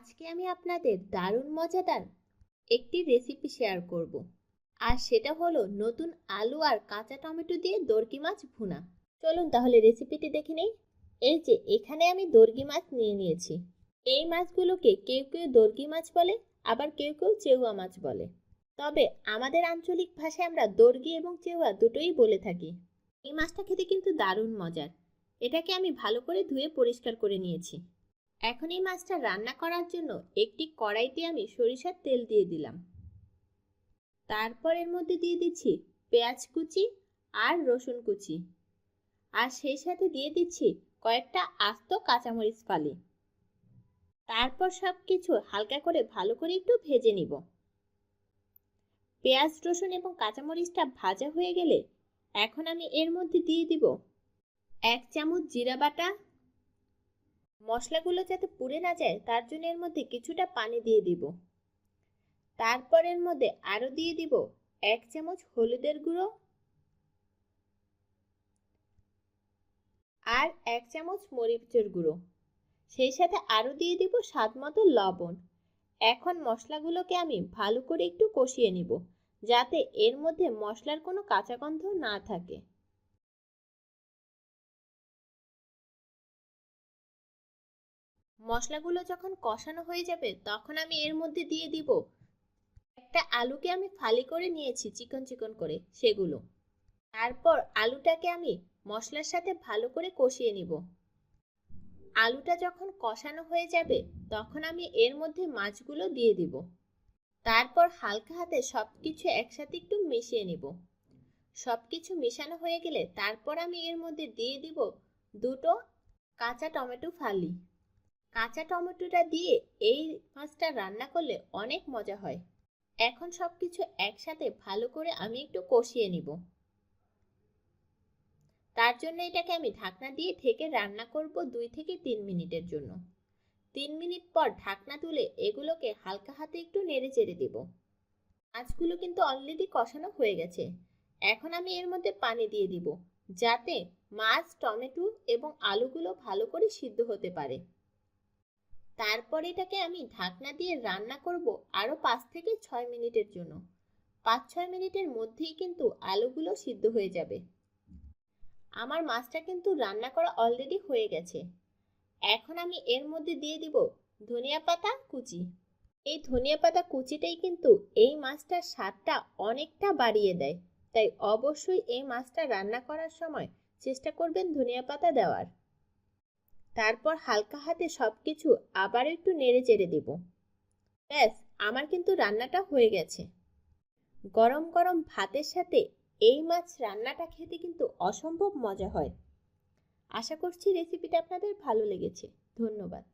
আজকে আমি আপনাদের দারুণ মজাদার একটি রেসিপি শেয়ার করব। আর সেটা হলো নতুন আলু আর কাঁচা টমেটো দিয়ে দর্গি মাছ ভুনা। চলুন তাহলে রেসিপিটি দেখে নেই। এই যে, এখানে আমি দর্গি মাছ নিয়ে নিয়েছি। এই মাছগুলোকে কেউ কেউ দর্গি মাছ বলে, আবার কেউ কেউ চেউয়া মাছ বলে। তবে আমাদের আঞ্চলিক ভাষায় আমরা দর্গি এবং চেউয়া দুটোই বলে থাকি। এই মাছটা খেতে কিন্তু দারুণ মজার। এটাকে আমি ভালো করে ধুয়ে পরিষ্কার করে নিয়েছি। এখন এই মাছটা রান্না করার জন্য একটি কড়াইতে আমি সরিষার তেল দিয়ে দিলাম। তারপর এর মধ্যে দিয়ে দিচ্ছি পেঁয়াজ কুচি আর রসুন কুচি। আর সেই সাথে দিয়ে দিচ্ছি কয়েকটা আস্ত কাঁচামরিচ ফালি। তারপর সব কিছু হালকা করে ভালো করে একটু ভেজে নিব। পেঁয়াজ, রসুন এবং কাঁচামরিচটা ভাজা হয়ে গেলে এখন আমি এর মধ্যে দিয়ে দিব এক চামচ জিরা বাটা মশলাগুলো যাতে পুড়ে না যায়, তার জন্য এর মধ্যে কিছুটা পানি দিয়ে দিব। তারপর এর মধ্যে আরও দিয়ে দিব এক চামচ হলুদের গুঁড়ো আর এক চামচ মরিচের গুঁড়ো। সেই সাথে আরও দিয়ে দিব স্বাদ মতো লবণ। এখন মশলাগুলোকে আমি ভালো করে একটু কষিয়ে নিব, যাতে এর মধ্যে মশলার কোনো কাঁচা গন্ধ না থাকে। মশলাগুলো যখন কষানো হয়ে যাবে, তখন আমি এর মধ্যে দিয়ে দিব একটা আলুকে আমি ফালি করে নিয়েছি, চিকন চিকন করে সেগুলো। তারপর আলুটাকে আমি মশলার সাথে ভালো করে কষিয়ে নিব। আলুটা যখন কষানো হয়ে যাবে, তখন আমি এর মধ্যে মাছগুলো দিয়ে দিব। তারপর হালকা হাতে সব কিছু একসাথে একটু মিশিয়ে নিব। সব কিছু মেশানো হয়ে গেলে তারপর আমি এর মধ্যে দিয়ে দিব দুটো কাঁচা টমেটো ফালি। কাঁচা টমেটোটা দিয়ে এই মাছটা রান্না করলে অনেক মজা হয়। এখন সব কিছু একসাথে ভালো করে আমি একটু কষিয়ে নিব। তার জন্য এটাকে আমি ঢাকনা দিয়ে ঢেকে রান্না করব দুই থেকে তিন মিনিটের জন্য। তিন মিনিট পর ঢাকনা তুলে এগুলোকে হালকা হাতে একটু নেড়ে চেড়ে দেব। মাছগুলো কিন্তু অলরেডি কষানো হয়ে গেছে। এখন আমি এর মধ্যে পানি দিয়ে দিব, যাতে মাছ, টমেটো এবং আলুগুলো ভালো করে সিদ্ধ হতে পারে। তারপর এটাকে আমি ঢাকনা দিয়ে রান্না করব আরও পাঁচ থেকে ছয় মিনিটের জন্য। পাঁচ ছয় মিনিটের মধ্যেই কিন্তু আলুগুলো সিদ্ধ হয়ে যাবে। আমার মাছটা কিন্তু রান্না করা অলরেডি হয়ে গেছে। এখন আমি এর মধ্যে দিয়ে দিব ধনিয়া পাতা, কুচি। এই ধনিয়া পাতা, কুচিটাই কিন্তু এই মাছটার স্বাদটা অনেকটা বাড়িয়ে দেয়। তাই অবশ্যই এই মাছটা রান্না করার সময় চেষ্টা করবেন ধনিয়া পাতা দেওয়ার। তারপর হালকা হাতে সব কিছু আবার একটু নেড়ে চেড়ে দেব। ব্যাস, আমার কিন্তু রান্নাটা হয়ে গেছে। গরম গরম ভাতের সাথে এই মাছ রান্নাটা খেতে কিন্তু অসম্ভব মজা হয়। আশা করছি রেসিপিটা আপনাদের ভালো লেগেছে। ধন্যবাদ।